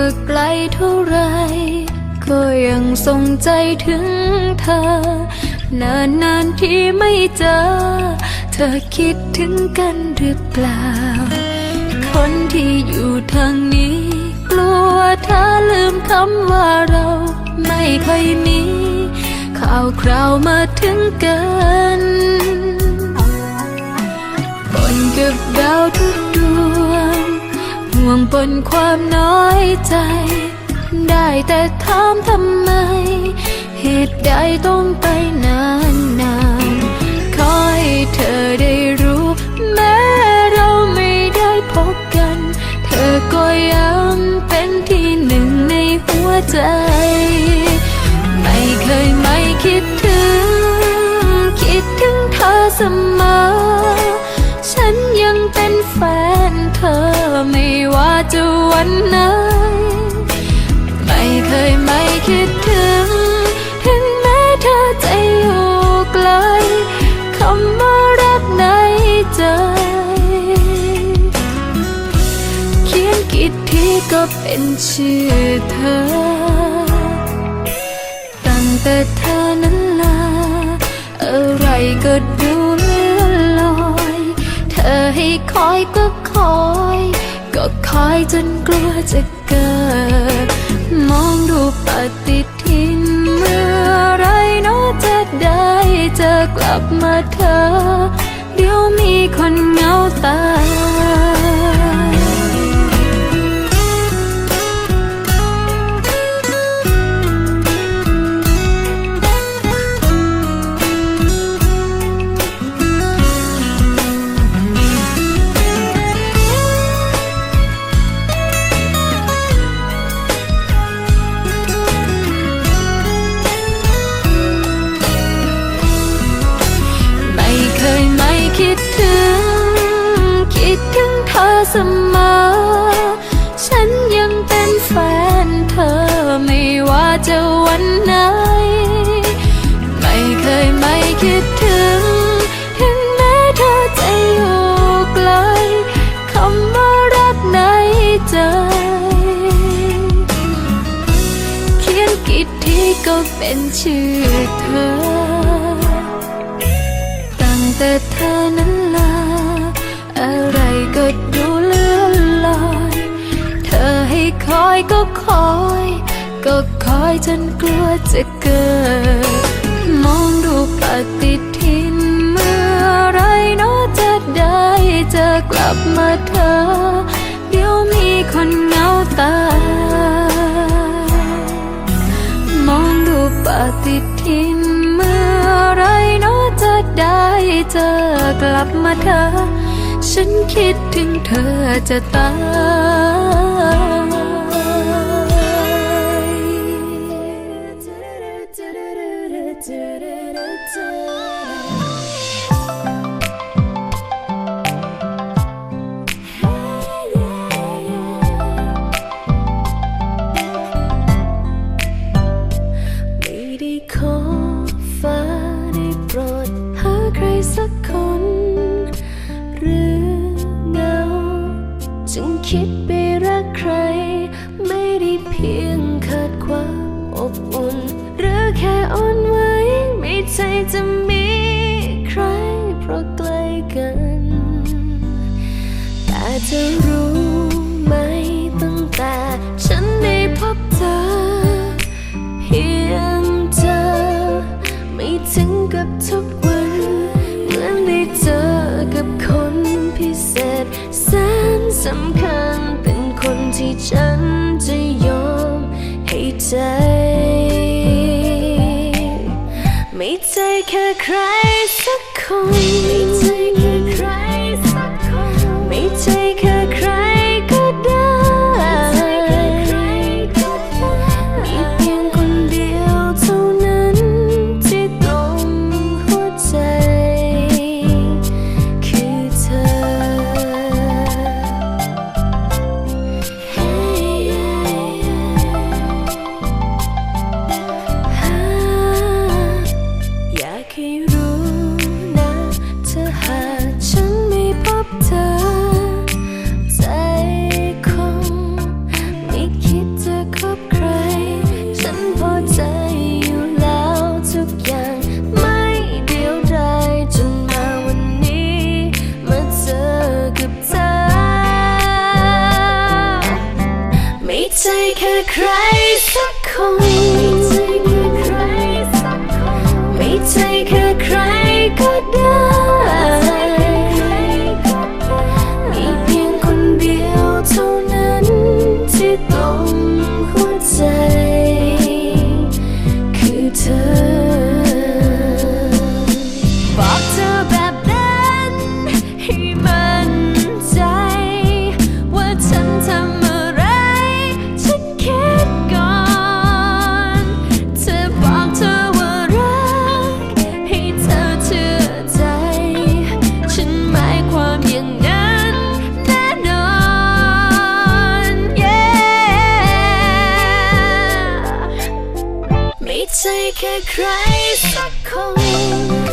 ว่าไกลเท่าไร ก็ยังทรงใจถึงเธอ นานนานที่ไม่เจอ เธอคิดถึงกันหรือเปล่า คนที่อยู่ทางนี้ กลัวเธอลืมคำว่าเราไม่เคยมีข่าวคราวมาถึงกันปนกับดาวทุกดวง ห่วงปนความน้อยใจ ได้แต่ถามทำไม เหตุใดต้องไปนานนานๆขอให้เธอได้รู้ แม้เราไม่ได้พบกัน เธอก็ยังเป็นที่หนึ่งในหัวใจ ไม่เคยไม่คิดถึง คิดถึงเธอเสมอ ฉันยังเป็นแฟนเธอ ไม่ว่าจะวันไหน ไม่เคยไม่คิดถึงถึงแม้เธอจะอยู่ไกลคำว่ารักในใจเขียนกี่ทีก็เป็นชื่อเธอ ตั้งแต่เธอนั้นลา อะไรก็ดูเลื่อนลอย เธอให้คอยก็คอย คอยจนกลัวจะเกิด มองดูปฏิทินเมื่อไรนาะจะได้เจอกลับมาเธอ เสมอ ฉันยังเป็นแฟนเธอไม่ว่าจะวันไหน ไม่เคยไม่คิดถึง ถึงแม้เธอจะอยู่ไกลคำว่ารักในใจ เขียนกี่ทีก็เป็นชื่อเธอ ตั้งแต่เธอนั้น ก็คอย ก็คอยจนกลัวจะเกิด มองดูปฏิทินเมื่อไรเนาะจะได้เจอกลับมาเธอ เดี๋ยวมีคนเหงาตา มองดูปฏิทินเมื่อไรเนาะจะได้เจอกลับมาเธอ ฉันคิดถึงเธอจะตาย จึงคิดไปรักใคร ไม่ได้เพียงขาดความอบอุ่น หรือแค่อ่อนไหวไม่ใช่จะมีใครเพราะใกล้กัน แต่จะรู้ไหมตั้งแต่ฉันได้พบเธอ เพียงเธอ ไม่ถึงกับทุกวัน เหมือนได้เจอกับคนพิเศษ สำคัญเป็นคนที่ฉันจะยอมให้ใจ ไม่ใจแค่ใครสักคน could cry. ใจแค่ใครสักคน